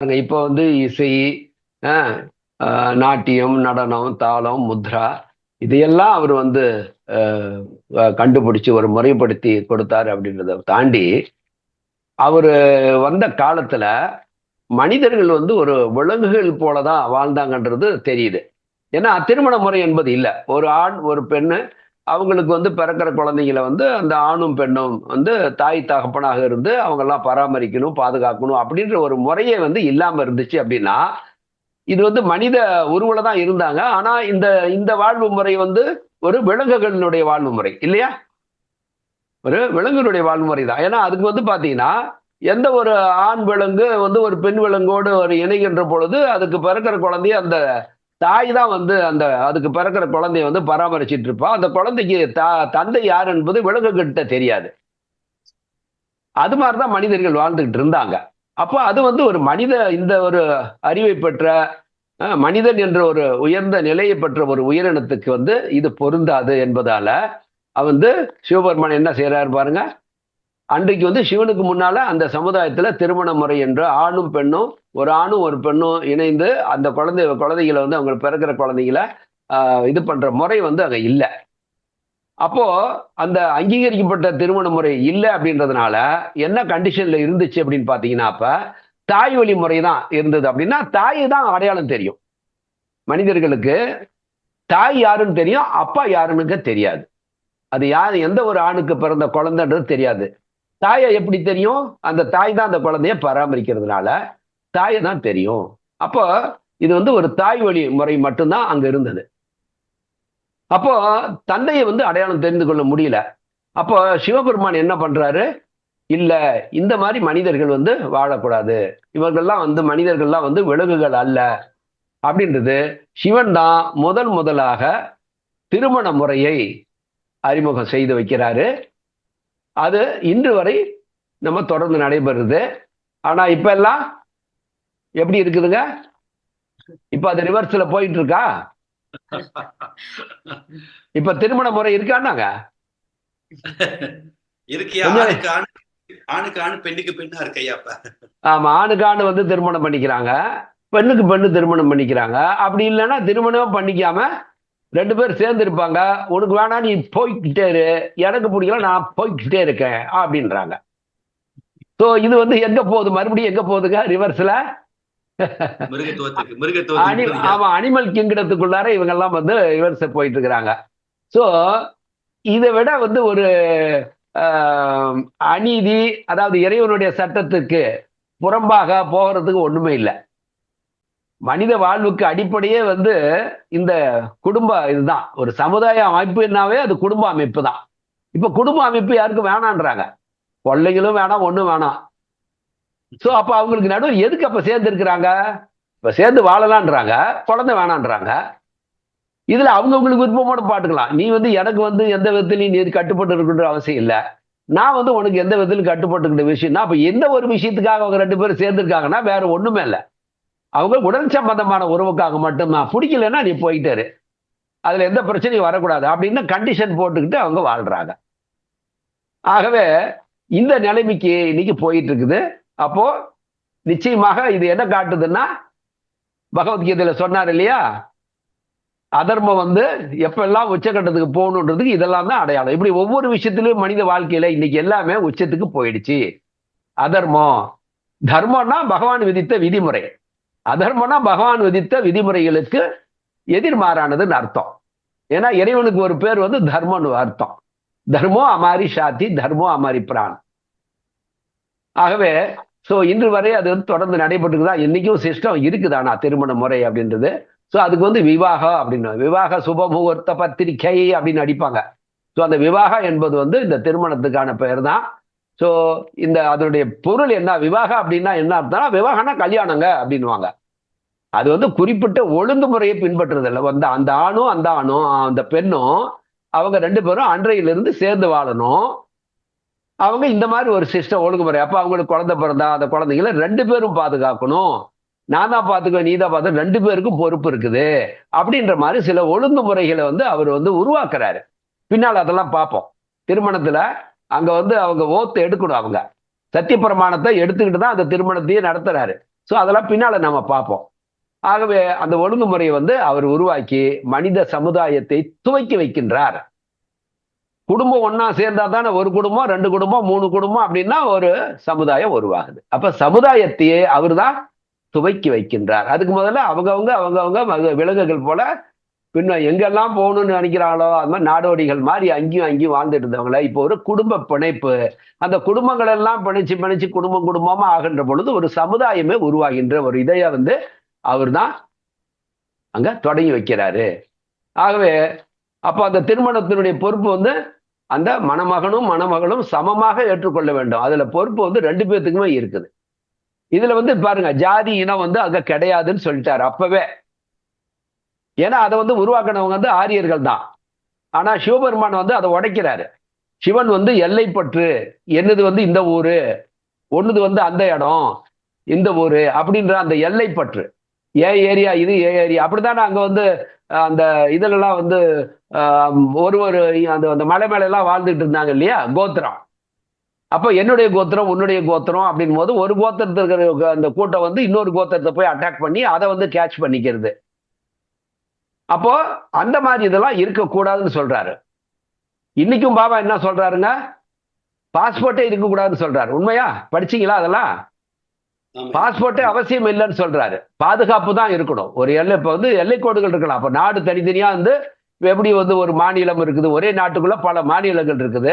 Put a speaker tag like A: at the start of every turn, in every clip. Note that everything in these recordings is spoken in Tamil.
A: இப்போ வந்து இசை ஆஹ், ஆஹ், நாட்டியம் நடனம் தாளம் முத்ரா இதையெல்லாம் அவர் வந்து ஆஹ், கண்டுபிடிச்சு ஒரு முறைப்படுத்தி கொடுத்தாரு அப்படின்றத தாண்டி அவர் வந்த காலத்துல மனிதர்கள் வந்து ஒரு விலங்குகள் போலதான் வாழ்ந்தாங்கன்றது தெரியுது. ஏன்னா திருமண முறை என்பது இல்லை. ஒரு ஆண் ஒரு பெண்ணு அவங்களுக்கு வந்து பிறக்கிற குழந்தைங்களை வந்து அந்த ஆணும் பெண்ணும் வந்து தாய் தகப்பனாக இருந்து அவங்கெல்லாம் பராமரிக்கணும் பாதுகாக்கணும் அப்படின்ற ஒரு முறையே வந்து இல்லாம இருந்துச்சு அப்படின்னா இது வந்து மனித உருவல தான் இருந்தாங்க. ஆனா இந்த இந்த வாழ்வு முறை வந்து ஒரு விலங்குகளினுடைய வாழ்வு முறை இல்லையா? ஒரு விலங்குகளுடைய வாழ்வு முறை தான். ஏன்னா அதுக்கு வந்து பாத்தீங்கன்னா எந்த ஒரு ஆண் விலங்கு வந்து ஒரு பெண் விலங்கோடு ஒரு இணைகின்ற பொழுது அதுக்கு பிறக்கிற குழந்தைய அந்த தாய் தான் வந்து அந்த அதுக்கு பிறக்கிற குழந்தைய வந்து பராமரிச்சிட்டு இருப்பா. அந்த குழந்தைக்கு தா தந்தை யார் என்பது விலங்குகிட்ட தெரியாது. அது மாதிரிதான் மனிதர்கள் வாழ்ந்துகிட்டு இருந்தாங்க. அப்போ அது வந்து ஒரு மனித இந்த ஒரு அறிவை பெற்ற மனிதன் என்ற ஒரு உயர்ந்த நிலையை பெற்ற ஒரு உயிரினத்துக்கு வந்து இது பொருந்தாது என்பதால அவ வந்து சிவபெருமான் என்ன செய்யறாரு பாருங்க அன்றைக்கு வந்து சிவனுக்கு முன்னால அந்த சமுதாயத்துல திருமண முறை என்று ஆணும் பெண்ணும் ஒரு ஆணும் ஒரு பெண்ணும் இணைந்து அந்த குழந்தை குழந்தைகளை வந்து அவங்க பிறக்கிற குழந்தைகளை இது பண்ற முறை வந்து அங்க இல்லை. அப்போ அந்த அங்கீகரிக்கப்பட்ட திருமண முறை இல்லை அப்படின்றதுனால என்ன கண்டிஷன்ல இருந்துச்சு அப்படின்னு பாத்தீங்கன்னா அப்ப தாய் வழி முறை தான் இருந்தது அப்படின்னா தாய் தான் அடையாளம் தெரியும். மனிதர்களுக்கு தாய் யாருன்னு தெரியும் அப்பா யாருன்னு தெரியாது. அது யார் எந்த ஒரு ஆணுக்கு பிறந்த குழந்தைன்றது தெரியாது. தாயை எப்படி தெரியும்? அந்த தாய் தான் அந்த குழந்தைய பராமரிக்கிறதுனால தாயை தான் தெரியும். அப்போ இது வந்து ஒரு தாய் வழி முறை மட்டும்தான் அங்க இருந்தது. அப்போ தந்தையை வந்து அடையாளம் தெரிந்து கொள்ள முடியல. அப்போ சிவபெருமான் என்ன பண்றாரு? இல்ல இந்த மாதிரி மனிதர்கள் வந்து வாழக்கூடாது. இவர்கள்லாம் வந்து மனிதர்கள்லாம் வந்து விலங்குகள் அல்ல. அப்படின்றது சிவன் தான் முதல் முதலாக திருமண முறையை அறிமுகம் செய்து வைக்கிறாரு. அது இன்று வரை நம்ம தொடர்ந்து நடைபெறுது. ஆனா இப்ப எல்லாம் எப்படி இருக்குதுங்க? இப்ப அது ரிவர்ஸ்ல போயிட்டு இருக்கா இப்ப திருமண முறை இருக்கான்னாங்க?
B: ஆணுக்கு ஆணு பெண்ணுக்கு பெண்ணா இருக்கையா
A: ஆமா ஆணுக்கு ஆணு வந்து திருமணம் பண்ணிக்கிறாங்க பெண்ணுக்கு பெண்ணு திருமணம் பண்ணிக்கிறாங்க. அப்படி இல்லைன்னா திருமணம் பண்ணிக்காம ரெண்டு பேர் சேர்ந்து இருப்பாங்க உனக்கு வேணா நீ போய்கிட்டே இரு. எனக்கு பிடிக்கல நான் போய்கிட்டே இருக்கேன் அப்படின்றாங்க. ஸோ இது வந்து எங்க போகுது? மறுபடியும் எங்க போகுதுங்க? ரிவர்ஸ்ல ஆமா அனிமல் கிங்கிடத்துக்குள்ளார இவங்க எல்லாம் வந்து ரிவர்ஸ் போயிட்டு இருக்கிறாங்க. ஸோ இதை விட வந்து ஒரு அநீதி அதாவது இறைவனுடைய சட்டத்துக்கு புறம்பாக போகிறதுக்கு ஒண்ணுமே இல்லை. மனித வாழ்வுக்கு அடிப்படையே வந்து இந்த குடும்ப இதுதான். ஒரு சமுதாய அமைப்புனாவே அது குடும்ப அமைப்பு தான். இப்ப குடும்ப அமைப்பு யாருக்கும் வேணான்றாங்க? கொள்ளைகளும் வேணாம் ஒண்ணும் வேணாம். சோ அப்ப அவங்களுக்கு நடுவில் எதுக்கு அப்ப சேர்ந்து இருக்கிறாங்க இப்ப சேர்ந்து வாழலான்றாங்க குழந்தை வேணான்றாங்க. இதுல அவங்கவுங்களுக்கு விருப்பமோட பாட்டுக்கலாம் நீ வந்து எனக்கு வந்து எந்த விதத்திலையும் நீ கட்டுப்பட்டு இருக்கின்ற அவசியம் இல்லை. நான் வந்து உனக்கு எந்த விதத்திலும் கட்டுப்பட்டுக்கிற விஷயம்னா அப்ப எந்த ஒரு விஷயத்துக்காக அவங்க ரெண்டு பேரும் சேர்ந்துருக்காங்கன்னா வேற ஒண்ணுமே இல்லை. அவங்க உடல் சம்பந்தமான உறவுக்காக மட்டும்தான் பிடிக்கலன்னா நீ போயிட்டாரு. அதுல எந்த பிரச்சனையும் வரக்கூடாது அப்படின்னு கண்டிஷன் போட்டுக்கிட்டு அவங்க வாழ்றாங்க. ஆகவே இந்த நிலைமைக்கு இன்னைக்கு போயிட்டு இருக்குது அப்போ நிச்சயமாக இது என்ன காட்டுதுன்னா பகவத்கீதையில சொன்னார் இல்லையா? அதர்மம் வந்து எப்பெல்லாம் உச்சக்கட்டத்துக்கு போகணுன்றதுக்கு இதெல்லாம் தான் அடையாளம். இப்படி ஒவ்வொரு விஷயத்திலும் மனித வாழ்க்கையில இன்னைக்கு எல்லாமே உச்சத்துக்கு போயிடுச்சு. அதர்மம். தர்மம்னா பகவான் விதித்த விதிமுறை. அதர்மம்னா பகவான் விதித்த விதிமுறைகளுக்கு எதிர்மாறானதுன்னு அர்த்தம். ஏன்னா இறைவனுக்கு ஒரு பேர் வந்து தர்மம்னு அர்த்தம். தர்மோ அமாரி சாத்தி தர்மோ அமாரி பிரான். ஆகவே ஸோ இன்று வரை அது வந்து தொடர்ந்து நடைபெற்று தான் இன்னைக்கும் சிஸ்டம் இருக்குதானா திருமண முறை அப்படின்றது. ஸோ அதுக்கு வந்து விவாகம் அப்படின்னு விவாக சுப முகூர்த்த பத்திரிகை அப்படின்னு அடிப்பாங்க. ஸோ அந்த விவாகம் என்பது வந்து இந்த திருமணத்துக்கான பெயர் தான் ஸோ இந்த அதனுடைய பொருள் என்ன? விவாகம் அப்படின்னா என்ன அர்த்தம்னா விவாகம்னா கல்யாணங்க அப்படின்வாங்க அது வந்து குறிப்பிட்ட ஒழுங்குமுறையை பின்பற்றுறதில்ல. வந்து அந்த ஆணும் அந்த ஆணும் அந்த பெண்ணும் அவங்க ரெண்டு பேரும் அன்றையிலிருந்து சேர்ந்து வாழணும். அவங்க இந்த மாதிரி ஒரு சிஸ்டம் ஒழுங்குமுறை அப்போ அவங்களுக்கு குழந்தை பிறந்தா அந்த குழந்தைங்கள ரெண்டு பேரும் பாதுகாக்கணும். நான் தான் பார்த்துக்குவேன் நீ தான் பார்த்து ரெண்டு பேருக்கும் பொறுப்பு இருக்குது. அப்படின்ற மாதிரி சில ஒழுங்குமுறைகளை வந்து அவர் வந்து உருவாக்குறாரு. பின்னால் அதெல்லாம் பார்ப்போம். திருமணத்தில் அங்கே வந்து அவங்க ஓத்து எடுக்கணும் அவங்க. சத்திய பிரமாணத்தை எடுத்துக்கிட்டு தான் அந்த திருமணத்தையே நடத்துறாரு. ஸோ அதெல்லாம் பின்னால் நம்ம பார்ப்போம். ஆகவே அந்த ஒழுங்குமுறையை வந்து அவர் உருவாக்கி மனித சமுதாயத்தை துவக்கி வைக்கின்றார். குடும்பம் ஒன்னா சேர்ந்தா தானே ஒரு குடும்பம் ரெண்டு குடும்பம் மூணு குடும்பம் அப்படின்னா ஒரு சமுதாயம் உருவாகுது. அப்ப சமுதாயத்தையே அவர் தான் துவக்கி வைக்கின்றார். அதுக்கு முதல்ல அவங்கவுங்க அவங்கவுங்க விலங்குகள் போல பின்ன எங்கெல்லாம் போகணும்னு நினைக்கிறாங்களோ அது மாதிரி நாடோடிகள் மாதிரி அங்கேயும் அங்கேயும் வாழ்ந்துட்டு இருந்தவங்கள இப்போ ஒரு குடும்ப பிணைப்பு. அந்த குடும்பங்கள் எல்லாம் பிணைச்சு பிணைச்சு குடும்பம் குடும்பமா ஆகின்ற பொழுது ஒரு சமுதாயமே உருவாகின்ற ஒரு இதைய வந்து அவர் தான் அங்க தொடங்கி வைக்கிறாரு. ஆகவே அப்போ அந்த திருமணத்தினுடைய பொறுப்பு வந்து அந்த மணமகனும் மணமகளும் சமமாக ஏற்றுக்கொள்ள வேண்டும். அதுல பொறுப்பு வந்து ரெண்டு பேர்த்துக்குமே இருக்குது. இதுல வந்து பாருங்க ஜாதி இனம் வந்து அங்க கிடையாதுன்னு சொல்லிட்டாரு அப்பவே. ஏன்னா அதை வந்து உருவாக்கினவங்க வந்து ஆரியர்கள் தான். ஆனா சிவபெருமான் வந்து அதை உடைக்கிறாரு. சிவன் வந்து எல்லைப்பற்று என்னது வந்து இந்த ஊரு ஒன்னுது வந்து அந்த இடம் இந்த ஊரு அப்படின்ற அந்த எல்லைப்பற்று. ஏ ஏரியா இது ஏ ஏரியா. அப்படித்தானே நாங்கள் வந்து அந்த இதுலலாம் வந்து ஒரு ஒரு அந்த அந்த மலை மேலெல்லாம் வாழ்ந்துட்டு இருந்தாங்க இல்லையா? கோத்திரம். அப்போ என்னுடைய கோத்திரம் உன்னுடைய கோத்திரம் அப்படின் போது ஒரு கோத்திரத்தில் இருக்கிற அந்த கூட்டம் வந்து இன்னொரு கோத்திரத்தை போய் அட்டாக் பண்ணி அதை வந்து கேட்ச் பண்ணிக்கிறது. அப்போ அந்த மாதிரி இதெல்லாம் இருக்கக்கூடாதுன்னு சொல்றாரு. இன்னைக்கும் பாபா என்ன சொல்றாருங்க? பாஸ்போர்ட்டே இருக்கக்கூடாதுன்னு சொல்றாரு. உண்மையா? படிச்சீங்களா அதெல்லாம்? பாஸ்போர்ட்டே அவசியம் இல்லைன்னு சொல்றாரு. பாதுகாப்பு தான் இருக்கணும். ஒரு எல்லை இப்போ வந்து எல்லை கோடுகள் இருக்கலாம். அப்போ நாடு தனித்தனியா வந்து எப்படி வந்து ஒரு மாநிலம் இருக்குது? ஒரே நாட்டுக்குள்ள பல மாநிலங்கள் இருக்குது.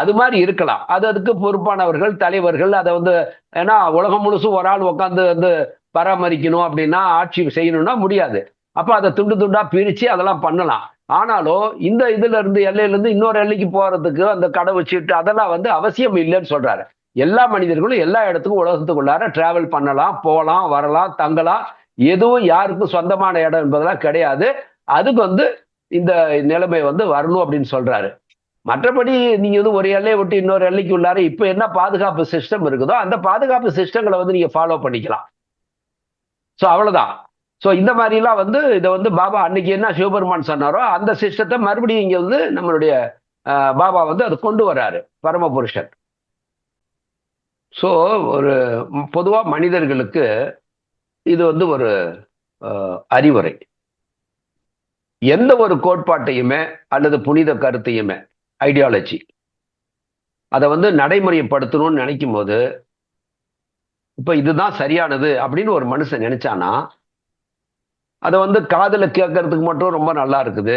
A: அது மாதிரி இருக்கலாம். அது அதுக்கு பொறுப்பானவர்கள் தலைவர்கள் அதை வந்து ஏன்னா உலகம் முழுசும் ஒரு ஆள் உட்காந்து வந்து பராமரிக்கணும் அப்படின்னா ஆட்சி செய்யணும்னா முடியாது. அப்ப அதை துண்டு துண்டா பிரிச்சு அதெல்லாம் பண்ணலாம். ஆனாலும் இந்த இதுல இருந்து எல்லையில இருந்து இன்னொரு எல்லைக்கு போறதுக்கு அந்த கடை வச்சுட்டு அதெல்லாம் வந்து அவசியம் இல்லைன்னு சொல்றாரு. எல்லா மனிதர்களும் எல்லா இடத்துக்கும் உலகத்துக்குள்ளார டிராவல் பண்ணலாம் போகலாம் வரலாம் தங்கலாம். எதுவும் யாருக்கும் சொந்தமான இடம் என்பதெல்லாம் கிடையாது. அதுக்கு வந்து இந்த நிலைமை வந்து வரணும் அப்படின்னு சொல்றாரு. மற்றபடி நீங்க வந்து ஒரு எல்லையை விட்டு இன்னொரு எல்லைக்கு உள்ளார இப்ப என்ன பாதுகாப்பு சிஸ்டம் இருக்குதோ அந்த பாதுகாப்பு சிஸ்டங்களை வந்து நீங்க ஃபாலோ பண்ணிக்கலாம். ஸோ அவ்வளவுதான். ஸோ இந்த மாதிரிலாம் வந்து இதை வந்து பாபா அன்னைக்கு என்ன சிவபெருமான் சொன்னாரோ அந்த சிஸ்டத்தை மறுபடியும் இங்க வந்து நம்மளுடைய பாபா வந்து அதை கொண்டு வர்றாரு பரமபுருஷன். ஸோ ஒரு பொதுவாக மனிதர்களுக்கு இது வந்து ஒரு அறிவுரை. எந்த ஒரு கோட்பாட்டையுமே அல்லது புனித கருத்தையுமே ஐடியாலஜி அதை வந்து நடைமுறைப்படுத்தணும்னு நினைக்கும் போது இப்போ இதுதான் சரியானது அப்படின்னு ஒரு மனுஷன் நினைச்சானா அதை வந்து காதில் கேட்கறதுக்கு மட்டும் ரொம்ப நல்லா இருக்குது.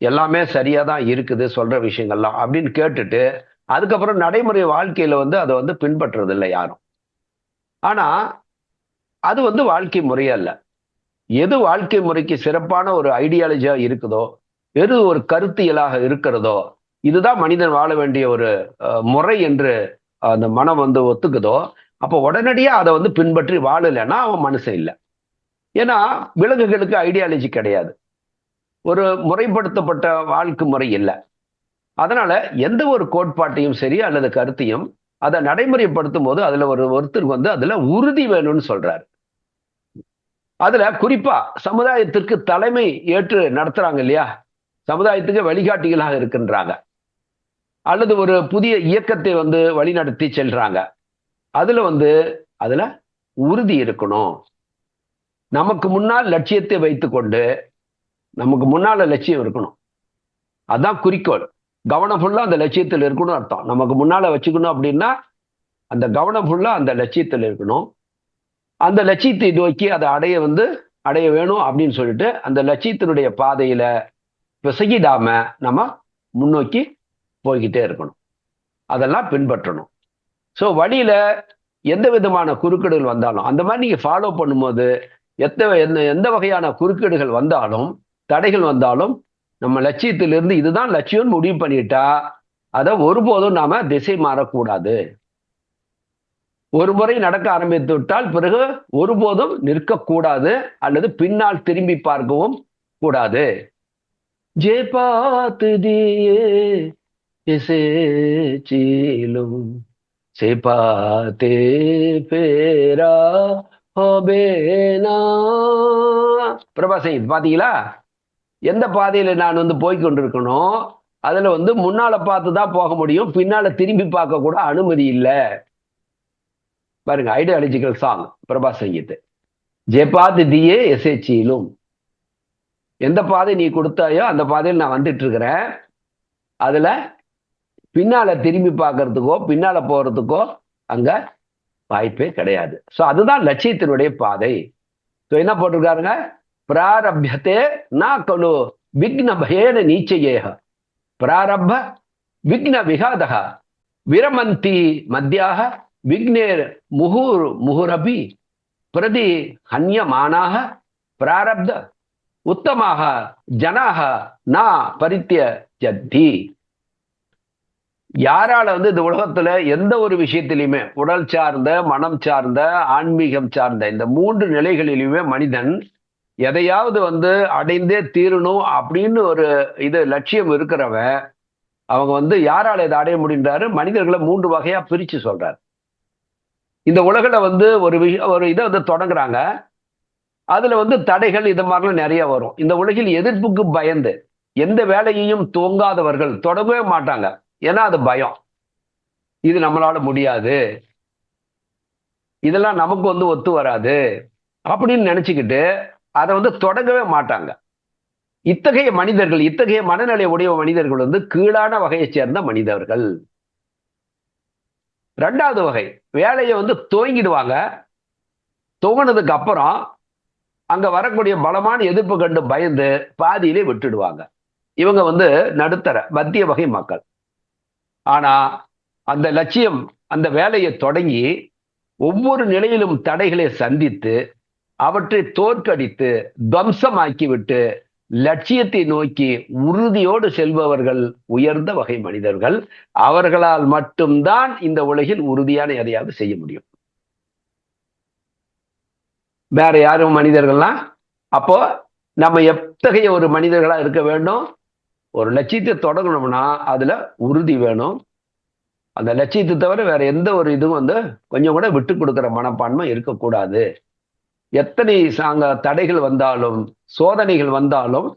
A: எல்லாமே சரியாக தான் இருக்குது சொல்ற விஷயங்கள்லாம் அப்படின்னு கேட்டுட்டு அதுக்கப்புறம் நடைமுறை வாழ்க்கையில வந்து அதை வந்து பின்பற்றுறது இல்லை யாரும். ஆனா அது வந்து வாழ்க்கை முறையல்ல எது வாழ்க்கை முறைக்கு சிறப்பான ஒரு ஐடியாலஜியா இருக்குதோ எது ஒரு கருத்தியலாக இருக்கிறதோ இதுதான் மனிதன் வாழ வேண்டிய ஒரு முறை என்று அந்த மனம் வந்து ஒத்துக்குதோ அப்போ உடனடியாக அதை வந்து பின்பற்றி வாழலைன்னா அவன் மனுஷன் இல்லை. ஏன்னா விலங்குகளுக்கு ஐடியாலஜி கிடையாது. ஒரு முறைப்படுத்தப்பட்ட வாழ்க்கை முறை இல்லை. அதனால எந்த ஒரு கோட்பாட்டையும் சரி அல்லது கருத்தையும் அதை நடைமுறைப்படுத்தும் போது அதுல ஒரு ஒருத்தர் வந்து அதுல உறுதி வேணும்னு சொல்றாரு. அதுல குறிப்பா சமுதாயத்திற்கு தலைமை ஏற்று நடத்துறாங்க இல்லையா? சமுதாயத்துக்கு வழிகாட்டிகளாக இருக்கின்றாங்க. அல்லது ஒரு புதிய இயக்கத்தை வந்து வழிநடத்தி செல்றாங்க. அதுல வந்து அதுல உறுதி இருக்கணும். நமக்கு முன்னால் லட்சியத்தை வைத்துக்கொண்டு நமக்கு முன்னால லட்சியம் இருக்கணும். அதான் குறிக்கோள். கவனம் ஃபுல்லாக அந்த லட்சியத்தில் இருக்கணும் அர்த்தம். நமக்கு முன்னால் வச்சுக்கணும் அப்படின்னா அந்த கவனம் ஃபுல்லாக அந்த லட்சியத்தில் இருக்கணும். அந்த லட்சியத்தை நோக்கி அதை அடைய வந்து அடைய வேணும் அப்படின்னு சொல்லிட்டு அந்த லட்சியத்தினுடைய பாதையில் பிசகிடாம நம்ம முன்னோக்கி போய்கிட்டே இருக்கணும். அதெல்லாம் பின்பற்றணும். ஸோ வழியில் எந்த விதமான குறுக்கீடுகள் வந்தாலும் அந்த மாதிரி நீங்கள் ஃபாலோ பண்ணும்போது எத்த எந்த எந்த வகையான குறுக்கீடுகள் வந்தாலும் தடைகள் வந்தாலும் நம்ம லட்சியத்திலிருந்து இதுதான் லட்சியம் முடிவு பண்ணிட்டா அதை ஒருபோதும் நாம திசை மாறக்கூடாது. ஒரு முறை நடக்க ஆரம்பித்து விட்டால் பிறகு ஒருபோதும் நிற்கக்கூடாது அல்லது பின்னால் திரும்பி பார்க்கவும் கூடாது. ஜே பாத்து தியே இசே சீலும். சே பாத்தே பேரா ஹோபேனா பிரபாசை இது பாத்தீங்களா? எந்த பாதையில் நான் வந்து போய் கொண்டிருக்கணும் அதில் வந்து முன்னால் பார்த்து தான் போக முடியும். பின்னால் திரும்பி பார்க்க கூட அனுமதி இல்லை. பாருங்க ஐடியாலஜிக்கல் சாங் பிரபா சங்கீத். ஜெபாத் தியே எசேச்சியிலும் எந்த பாதை நீ கொடுத்தாயோ அந்த பாதையில் நான் வந்துட்டு இருக்கிறேன் அதில் பின்னால் திரும்பி பார்க்கறதுக்கோ பின்னால் போகிறதுக்கோ அங்கே வாய்ப்பே கிடையாது. ஸோ அதுதான் லட்சியத்தினுடைய பாதை. ஸோ என்ன போட்டிருக்காருங்க? பிராரபியத்தே நா கலு விக்ன பயேன நீச்சையேக பிராரப்ப விக்ன விகாதக விரமந்தி மத்தியாக விக்னேர் முகூர் முகுரபி பிரதி ஹன்யமானாக பிராரப்த உத்தமாக ஜனாக நா பரித்திய ஜத்தி யாரால வந்து இந்த உலகத்துல எந்த ஒரு விஷயத்திலையுமே உடல் சார்ந்த மனம் சார்ந்த ஆன்மீகம் சார்ந்த இந்த மூன்று நிலைகளிலுமே மனிதன் எதையாவது வந்து அடைந்தே தீரணும் அப்படின்னு ஒரு இது லட்சியம் இருக்கிறவன் அவங்க வந்து யாரால இதை அடைய முடின்றாரு மனிதர்களை மூன்று வகையா பிரிச்சு சொல்றாரு. இந்த உலகில் வந்து ஒரு விஷயம் ஒரு இதை வந்து தொடங்குறாங்க. அதுல வந்து தடைகள் இது மாதிரிலாம் நிறைய வரும். இந்த உலகில் எதிர்ப்புக்கு பயந்து எந்த வேலையையும் தூங்காதவர்கள் தொடங்கவே மாட்டாங்க. ஏன்னா அது பயம். இது நம்மளால முடியாது. இதெல்லாம் நமக்கு வந்து ஒத்து வராது. அப்படின்னு நினைச்சுக்கிட்டு அதை வந்து தொடங்கவே மாட்டாங்க. இத்தகைய மனிதர்கள் இத்தகைய மனநிலை உடைய மனிதர்கள் வந்து கீழான வகையை சேர்ந்த மனிதர்கள். ரெண்டாவது வகை வேலையை வந்து துவங்கிடுவாங்க. துவங்கினதுக்கு அப்புறம் அங்க வரக்கூடிய பலமான எதிர்ப்பு கண்டு பயந்து பாதியிலே விட்டுடுவாங்க. இவங்க வந்து நடுத்தர மத்திய வகை மக்கள். ஆனா அந்த லட்சியம் அந்த வேலையை தொடங்கி ஒவ்வொரு நிலையிலும் தடைகளை சந்தித்து அவற்றை தோற்கடித்து துவம்சமாக்கிவிட்டு லட்சியத்தை நோக்கி உறுதியோடு செல்பவர்கள் உயர்ந்த வகை மனிதர்கள். அவர்களால் மட்டும்தான் இந்த உலகில் உறுதியான எதையாவது செய்ய முடியும். வேற யாரும் மனிதர்கள்லாம் அப்போ நம்ம எத்தகைய ஒரு மனிதர்களா இருக்க வேண்டும்? ஒரு லட்சியத்தை தொடங்கணும்னா அதுல உறுதி வேணும். அந்த லட்சியத்தை தவிர வேற எந்த ஒரு இதுவும் வந்து கொஞ்சம் கூட விட்டு கொடுக்குற மனப்பான்மை இருக்கக்கூடாது. எத்தனை சாங்க தடைகள் வந்தாலும் சோதனைகள் வந்தாலும்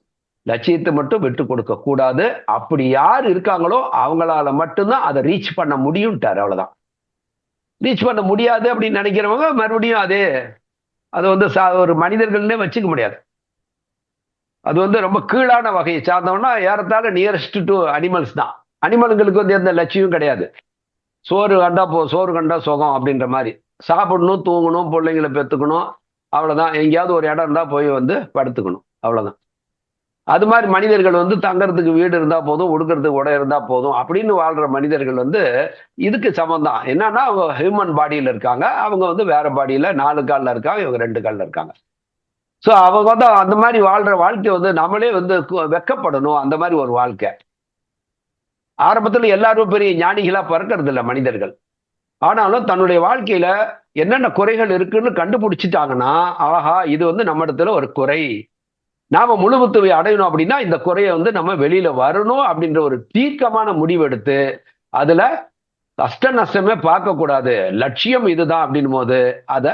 A: லட்சியத்தை மட்டும் விட்டு கொடுக்க கூடாது. அப்படி யார் இருக்காங்களோ அவங்களால மட்டும்தான் அதை ரீச் பண்ண முடியும்ட்டார் அவ்வளவுதான். ரீச் பண்ண முடியாது அப்படின்னு நினைக்கிறவங்க மறுபடியும் அதே அது வந்து சா ஒரு மனிதர்கள்னே வச்சுக்க முடியாது. அது வந்து ரொம்ப கீழான வகையை சார்ந்தவனா ஏறத்தாழ நியரஸ்ட் டு அனிமல்ஸ் தான். அனிமல்களுக்கு வந்து எந்த லட்சியம் கிடையாது. சோறு கண்டா போ சோறு கண்டா சுகம் அப்படின்ற மாதிரி. சாப்பிடணும் தூங்கணும் பிள்ளைங்களை பெற்றுக்கணும். அவ்வளோதான் எங்கேயாவது ஒரு இடம் இருந்தால் போய் வந்து படுத்துக்கணும். அவ்வளோதான் அது மாதிரி மனிதர்கள் வந்து தங்கறதுக்கு வீடு இருந்தால் போதும் உடுக்கிறதுக்கு உடை இருந்தால் போதும் அப்படின்னு வாழ்கிற மனிதர்கள் வந்து இதுக்கு சமம் தான் என்னன்னா அவங்க ஹியூமன் பாடியில் இருக்காங்க. அவங்க வந்து வேற பாடியில் நாலு காலில் இருக்காங்க இவங்க ரெண்டு காலில் இருக்காங்க. ஸோ அவங்க வந்து அந்த மாதிரி வாழ்கிற வாழ்க்கை வந்து நம்மளே வந்து வெக்கப்படணும். அந்த மாதிரி ஒரு வாழ்க்கை. ஆரம்பத்தில் எல்லாரும் பெரிய ஞானிகளாக பிறக்கிறது இல்லை மனிதர்கள். ஆனாலும் தன்னுடைய வாழ்க்கையில என்னென்ன குறைகள் இருக்குன்னு கண்டுபிடிச்சிட்டாங்கன்னா ஆஹா இது வந்து நம்ம இடத்துல ஒரு குறை. நாம முழுமுத்துவை அடையணும் அப்படின்னா இந்த குறையை வந்து நம்ம வெளியில வரணும் அப்படின்ற ஒரு தீர்க்கமான முடிவெடுத்து அதுல கஷ்ட நஷ்டமே பார்க்க கூடாது லட்சியம் இதுதான் அப்படின் போது அதை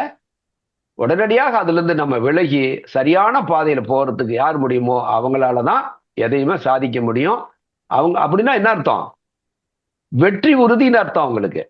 A: உடனடியாக அதுல இருந்து நம்ம விலகி சரியான பாதையில போறதுக்கு யார் முடியுமோ அவங்களாலதான் எதையுமே சாதிக்க முடியும். அவங்க அப்படின்னா என்ன அர்த்தம்? வெற்றி உறுதின்னு அர்த்தம் அவங்களுக்கு.